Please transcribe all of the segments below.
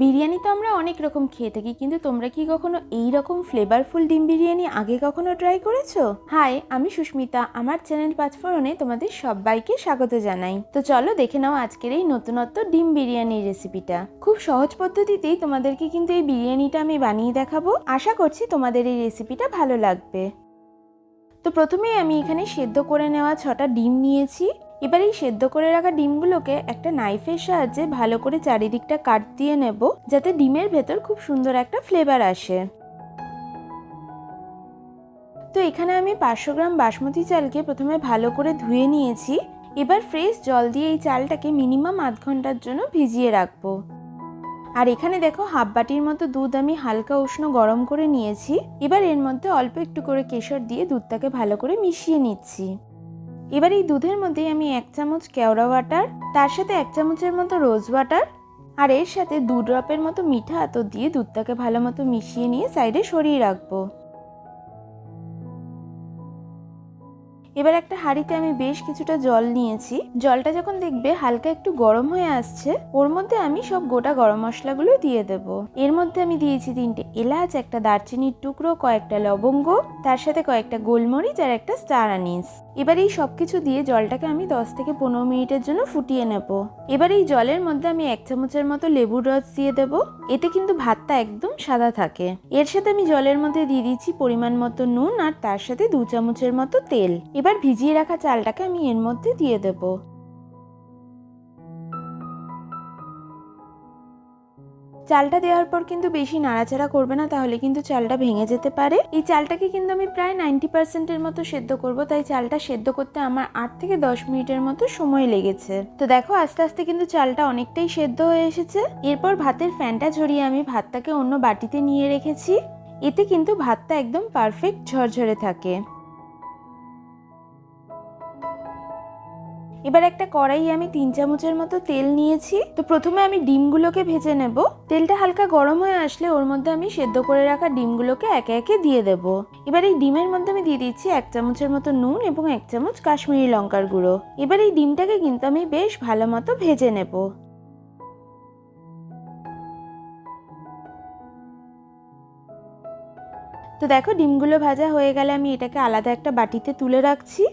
বিরিয়ানি তো আমরা অনেক রকম খেয়ে থাকি, কিন্তু তোমরা কি কখনো এই রকম ফ্লেভারফুল ডিম বিরিয়ানি আগে কখনো ট্রাই করেছ? হাই আমি সুস্মিতা, আমার চ্যানেল পাঁচফোড়নে তোমাদের সবাইকে স্বাগত জানাই। তো চলো দেখে নাও আজকের এই নতুনত্ব ডিম বিরিয়ানির রেসিপিটা খুব সহজ পদ্ধতিতেই তোমাদেরকে কিন্তু এই বিরিয়ানিটা আমি বানিয়ে দেখাবো। আশা করছি তোমাদের এই রেসিপিটা ভালো লাগবে। তো প্রথমেই আমি এখানে সেদ্ধ করে নেওয়া ছটা ডিম নিয়েছি। এবার এই সেদ্ধ করে রাখা ডিমগুলোকে একটা নাইফের সাহায্যে ভালো করে চারিদিকটা কাট দিয়ে নেব, যাতে ডিমের ভেতর খুব সুন্দর একটা ফ্লেভার আসে। তো এখানে আমি পাঁচশো গ্রাম বাসমতি চালকে প্রথমে ভালো করে ধুয়ে নিয়েছি। এবার ফ্রেশ জল দিয়ে এই চালটাকে মিনিমাম আধ ঘণ্টার জন্য ভিজিয়ে রাখব। আর এখানে দেখো হাফ বাটির মতো দুধ আমি হালকা উষ্ণ গরম করে নিয়েছি। এবার এর মধ্যে অল্প একটু করে কেশর দিয়ে দুধটাকে ভালো করে মিশিয়ে নিচ্ছি। এবার এই দুধের মধ্যে আমি এক চামচ কেওড়া ওয়াটার তার সাথে এক চামচের মতো রোজ ওয়াটার আর এর সাথে দু ড্রপের মতো মিঠা আতর দিয়ে দুধটাকে ভালো মতো মিশিয়ে নিয়ে সাইডে সরিয়ে রাখব। এবার একটা হাঁড়িতে আমি বেশ কিছুটা জল নিয়েছি। জলটা যখন দেখবে হালকা একটু গরম হয়ে আসছে, ওর মধ্যে আমি সব গোটা গরম মশলাগুলো দিয়ে দেব। এর মধ্যে আমি দিয়েছি তিনটে এলাচ, একটা দারচিনির টুকরো, কয়েকটা লবঙ্গ, তার সাথে কয়েকটা গোলমরিচ আর একটা স্টার আনিস। এবার এই সব কিছু দিয়ে জলটাকে আমি দশ থেকে পনেরো মিনিটের জন্য ফুটিয়ে নেব। এবার এই জলের মধ্যে আমি এক চামচের মতো লেবুর রস দিয়ে দেব। এতে কিন্তু ভাতটা একদম সাদা থাকে। এর সাথে আমি জলের মধ্যে দিয়ে দিচ্ছি পরিমাণ মতো নুন আর তার সাথে দু চামচের মতো তেল। এবার ভিজিয়ে রাখা চালটাকে আমি এর মধ্যে দিয়ে দেবো। চালটা দেওয়ার পর কিন্তু বেশি নাড়াচাড়া করবে না, তাহলে কিন্তু চালটা ভেঙে যেতে পারে। এই চালটাকে কিন্তু আমি প্রায় নাইনটি পার্সেন্টের মতো সেদ্ধ করব, তাই চালটা সেদ্ধ করতে আমার আট থেকে দশ মিনিটের মতো সময় লেগেছে। তো দেখো, আস্তে আস্তে কিন্তু চালটা অনেকটাই সেদ্ধ হয়ে এসেছে। এরপর ভাতের ফ্যানটা ঝরিয়ে আমি ভাতটাকে অন্য বাটিতে নিয়ে রেখেছি। এতে কিন্তু ভাতটা একদম পারফেক্ট ঝরঝরে থাকে। এবার একটা কড়াই আমি তিন চামচের মতো তেল নিয়েছি। তো প্রথমে আমি ডিমগুলোকে ভেজে নেব। তেলটা হালকা গরম হয়ে আসলে ওর মধ্যে আমি সেদ্ধ করে রাখা ডিমগুলোকে একে একে দিয়ে দেব। এবার এই ডিমের মধ্যে আমি দিয়ে দিচ্ছি এক চামচের মতো নুন এবং এক চামচ কাশ্মীরি লঙ্কার গুঁড়ো। এবার এই ডিমটাকে কিন্তু আমি বেশ ভালো মতো ভেজে নেব। তো দেখো ডিমগুলো ভাজা হয়ে গেলে আমি এটাকে আলাদা একটা বাটিতে তুলে রাখছি।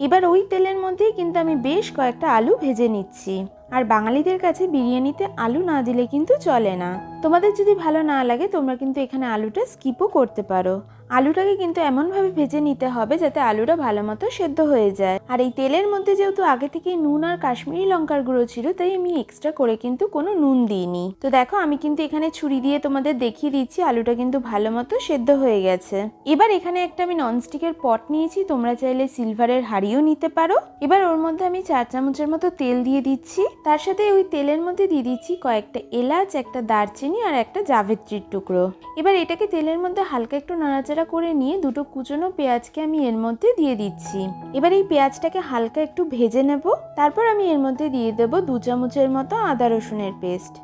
এবার ওই তেলের মধ্যেই কিন্তু আমি বেশ কয়েকটা আলু ভেজে নিচ্ছি। আর বাঙালিদের কাছে বিরিয়ানিতে আলু না দিলে কিন্তু চলে না। তোমাদের যদি ভালো না লাগে, তোমরা কিন্তু এখানে আলুটা স্কিপও করতে পারো। আলুটাকে কিন্তু এমনভাবে ভেজে নিতে হবে যাতে আলুটা ভালো মতো সেদ্ধ হয়ে যায়। আর এই তেলের মধ্যে যেহেতু আগে থেকে নুন আর কাশ্মীরি লঙ্কার গুঁড়ো ছিল, তাই আমি এক্সট্রা করে কিন্তু কোনো নুন দিইনি। তো দেখো, আমি কিন্তু এখানে ছুরি দিয়ে তোমাদের দেখিয়ে দিচ্ছি, আলুটা কিন্তু ভালো মতো সেদ্ধ হয়ে গেছে। এবার এখানে একটা আমি ননস্টিকের পট নিয়েছি, তোমরা চাইলে সিলভারের হাড়িও নিতে পারো। এবার ওর মধ্যে আমি চার চামচের মতো তেল দিয়ে দিচ্ছি। তার সাথে ওই তেলের মধ্যে দিয়ে দিচ্ছি কয়েকটা এলাচ, একটা দারচিনি আর একটা জাভেত্রির টুকরো। এবার এটাকে তেলের মধ্যে হালকা একটু নাড়াচাড়া করে নিয়ে দুটো কুচনো পেঁয়াজকে আমি এর মধ্যে দিয়ে দিচ্ছি। এবার এই পেঁয়াজটাকে হালকা একটু ভেজে নেব। তারপর আমি এর মধ্যে দিয়ে দেব দু চামচের মতো আদা রসুনের পেস্ট।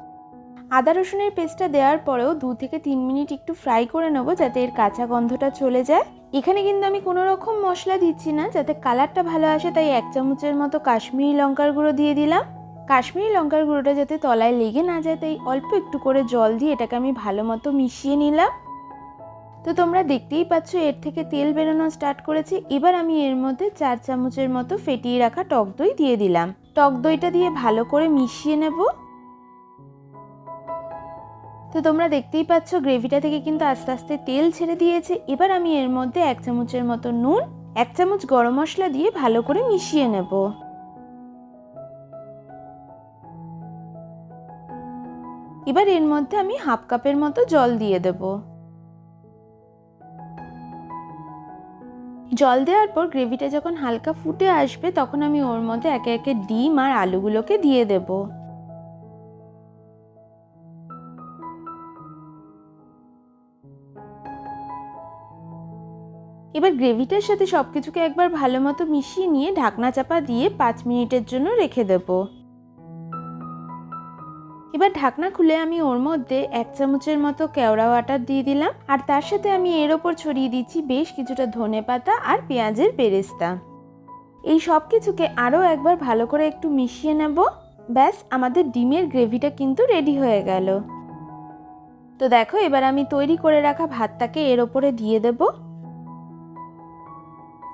আদা রসুনের পেস্টটা দেওয়ার পরেও দু থেকে তিন মিনিট একটু ফ্রাই করে নেব যাতে এর কাঁচা গন্ধটা চলে যায়। এখানে কিন্তু আমি কোনো রকম মশলা দিচ্ছি না, যাতে কালারটা ভালো আসে, তাই এক চামচের মতো কাশ্মীরি লঙ্কার গুঁড়ো দিয়ে দিলাম। কাশ্মীরি লঙ্কার গুঁড়োটা যাতে তলায় লেগে না যায়, তাই অল্প একটু করে জল দিয়ে এটাকে আমি ভালো মতো মিশিয়ে নিলাম। তো তোমরা দেখতেই পাচ্ছ, এর থেকে তেল বেরোনো স্টার্ট করেছে। এবার আমি এর মধ্যে চার চামচের মতো ফেটিয়ে রাখা টক দই দিয়ে দিলাম। টক দইটা দিয়ে ভালো করে মিশিয়ে নেব। তো তোমরা দেখতেই পাচ্ছ, গ্রেভিটা থেকে কিন্তু আস্তে আস্তে তেল ছেড়ে দিয়েছে। এবার আমি এর মধ্যে এক চামচের মতো নুন, এক চামচ গরম মশলা দিয়ে ভালো করে মিশিয়ে নেব। এবার এর মধ্যে আমি হাফ কাপের মতো জল দিয়ে দেবো। জল দেওয়ার পর গ্রেভিটা যখন হালকা ফুটে আসবে, তখন আমি ওর মধ্যে একে একে ডিম আর আলুগুলোকে দিয়ে দেব। এবার গ্রেভিটার সাথে সব কিছুকে একবার ভালো মতো মিশিয়ে নিয়ে ঢাকনা চাপা দিয়ে পাঁচ মিনিটের জন্য রেখে দেবো। এবার ঢাকনা খুলে আমি ওর মধ্যে এক চামচের মতো কেওড়া ওয়াটার দিয়ে দিলাম। আর তার সাথে আমি এর ওপর ছড়িয়ে দিচ্ছি বেশ কিছুটা ধনে পাতা আর পেঁয়াজের বেরেস্তা। এই সব কিছুকে আরও একবার ভালো করে একটু মিশিয়ে নেব। ব্যাস, আমাদের ডিমের গ্রেভিটা কিন্তু রেডি হয়ে গেল। তো দেখো, এবার আমি তৈরি করে রাখা ভাতটাকে এর ওপরে দিয়ে দেব।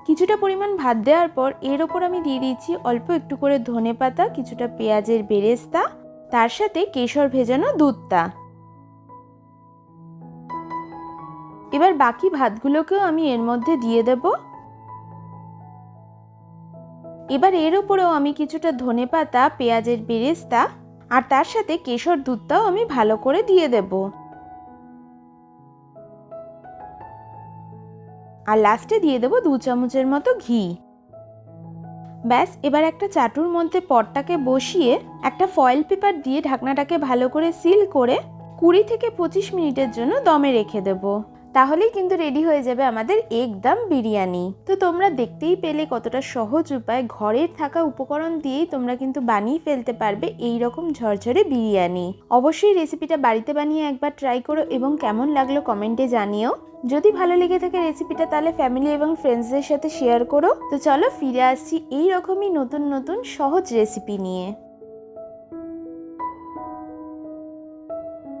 কিছুটা পরিমাণ ভাত দেওয়ার পর এর ওপর আমি দিয়ে দিয়েছি অল্প একটু করে ধনে পাতা, কিছুটা পেঁয়াজের বেরেস্তা। তার সাথে কেশর ভেজানো দুধটা। এবার বাকি ভাতগুলোকেও আমি এর মধ্যে দিয়ে দেব। এবার এর ওপরেও আমি কিছুটা ধনে পাতা পেঁয়াজের বেরেস্তা আর তার সাথে কেশর দুধটাও আমি ভালো করে দিয়ে দেব। আর লাস্টে দিয়ে দেবো দু চামচের মতো ঘি। ব্যাস, এবার একটা চাটুর মধ্যে পটটাকে বসিয়ে একটা ফয়েল পেপার দিয়ে ঢাকনাটাকে ভালো করে সিল করে কুড়ি থেকে পঁচিশ মিনিটের জন্য দমে রেখে দেবো। তাহলেই কিন্তু রেডি হয়ে যাবে আমাদের একদম বিরিয়ানি। তো তোমরা দেখতেই পেলে কতটা সহজ উপায় ঘরের থাকা উপকরণ দিয়েই তোমরা কিন্তু বানিয়ে ফেলতে পারবে এই রকম ঝরঝরে বিরিয়ানি। অবশ্যই রেসিপিটা বাড়িতে বানিয়ে একবার ট্রাই করো এবং কেমন লাগল কমেন্টে জানিও। যদি ভালো লেগে থাকে রেসিপিটা তাহলে ফ্যামিলি এবং ফ্রেন্ডসদের সাথে শেয়ার করো। তো চলো ফিরে আসছি এই রকমই নতুন নতুন সহজ রেসিপি নিয়ে।